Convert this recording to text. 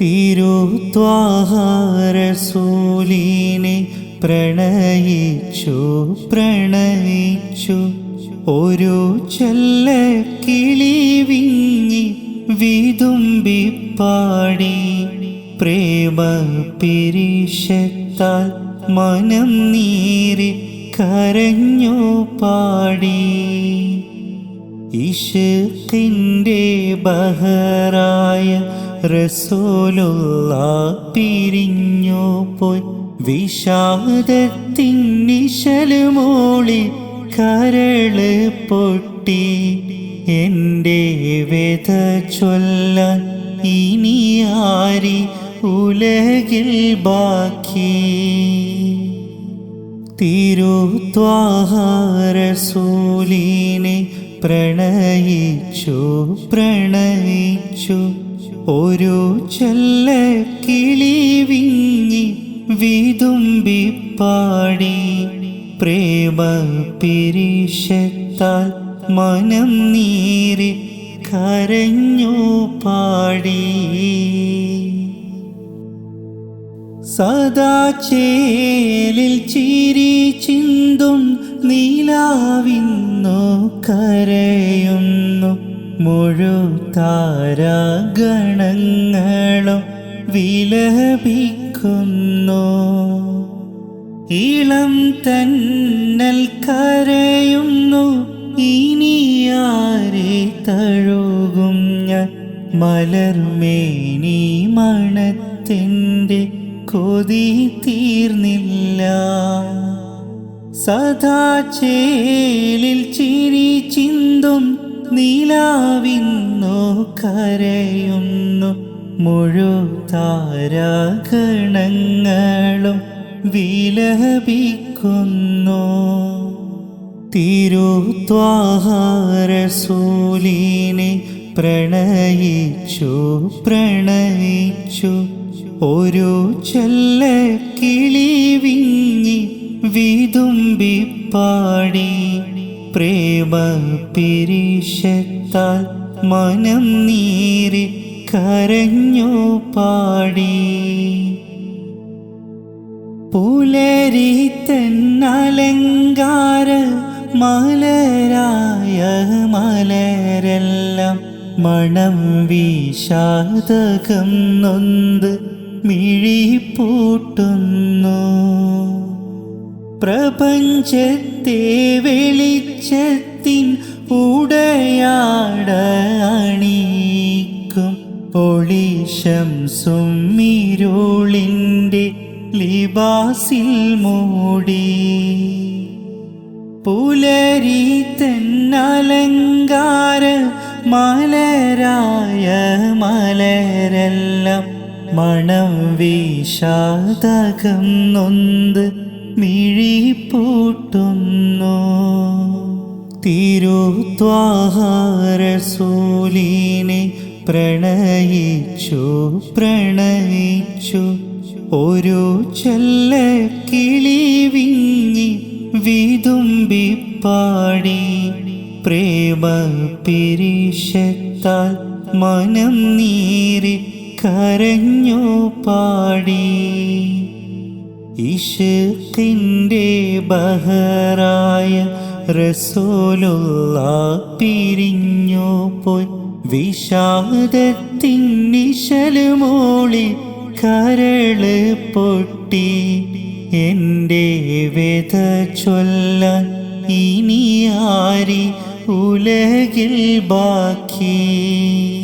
തിരുത്വാഹാരസൂലിനെ പ്രണയിച്ചു പ്രണയിച്ചു. ഒരു ചെല്ല കിളി വിങ്ങി വിതുമ്പിപ്പാടി. പ്രേമ പിരിശത്താൽ മനം നീറി കരഞ്ഞു പാടി. ഇഷത്തിന്റെ ബഹറായ റസൂലുള്ള പിരിഞ്ഞു പോയി വിഷാദത്തിൻ നിശലുമോളി കരൾ പൊട്ടി. എന്റെ വ്യത ചൊല്ലാൻ ഇനി ആരി ഉലകിൽ ബാക്കി. തിരുത്വാഹാരസൂലിനെ പ്രണയിച്ചു പ്രണയിച്ചു. ഒരു ചെല്ല കിളി വിങ്ങി വിതുമ്പിപ്പാടി പ്രേമ പിരിശത്താൽ മനം നീരി കരഞ്ഞു പാടി. സദാ ചേലിൽ ചിരി ചിന്തും നീലാവിന്നു കരയുന്നു. മുഴുതാരഗണങ്ങളും വിലപിക്കുന്നു. ഇളം തന്നൽ കരയുന്നു ഇനിയാരെ തഴുകും ഞാൻ? മലർമേനി മണത്തിന്റെ കൊതി തീർന്നില്ല. സദാ ചേലിൽ ചിരി ചിന്തും നീലാവിന്നു കരയുന്നു മുഴുതാരഗണങ്ങളും വിലപിക്കുന്നു. തിരുത്വാഹാരസൂലിനെ പ്രണയിച്ചു പ്രണയിച്ചു. ഒരു ചെല്ല കിളി വിങ്ങി വിതുമ്പിപ്പാടി. പ്രേമ പിരിശത്താൽ മനം നീരി കരഞ്ഞു പാടി. പുലരി തന്നലങ്കാര മലരായ മലരെല്ലാം മണം വിഷാദകം നൊന്ത് മിഴിപ്പൂട്ടുന്നു പ്രപഞ്ചത്തെ വെളിച്ചത്തിൻ ഉടയാട അണിയിക്കും. ഒളിശം സുമ്മിരുളിന്റെ ലിബാസിൽ മൂടി. പുലരി തന്നലങ്കാര മലരായ മലരെല്ലാം മണം വിഷാദകം നൊന്ത് മിഴിപ്പൂട്ടുന്നു തിരുത്വാഹാരസൂലിനെ പ്രണയിച്ചു പ്രണയിച്ചു. ഒരു ചെല്ല കിളി വിങ്ങി വിതുമ്പിപ്പാടി. പ്രേമ പിരിശത്താൽ മനം നീറി കരഞ്ഞു പാടി. ഇഷത്തിന്റെ ബഹറായ റസൂലുള്ള പിരിഞ്ഞു പോയി. വിഷാദത്തിൻ നിശലുമോളി കരൾ പൊട്ടി. എന്റെ വ്യത ചൊല്ലാൻ ഇനി ആരി ഉലകിൽ ബാക്കി.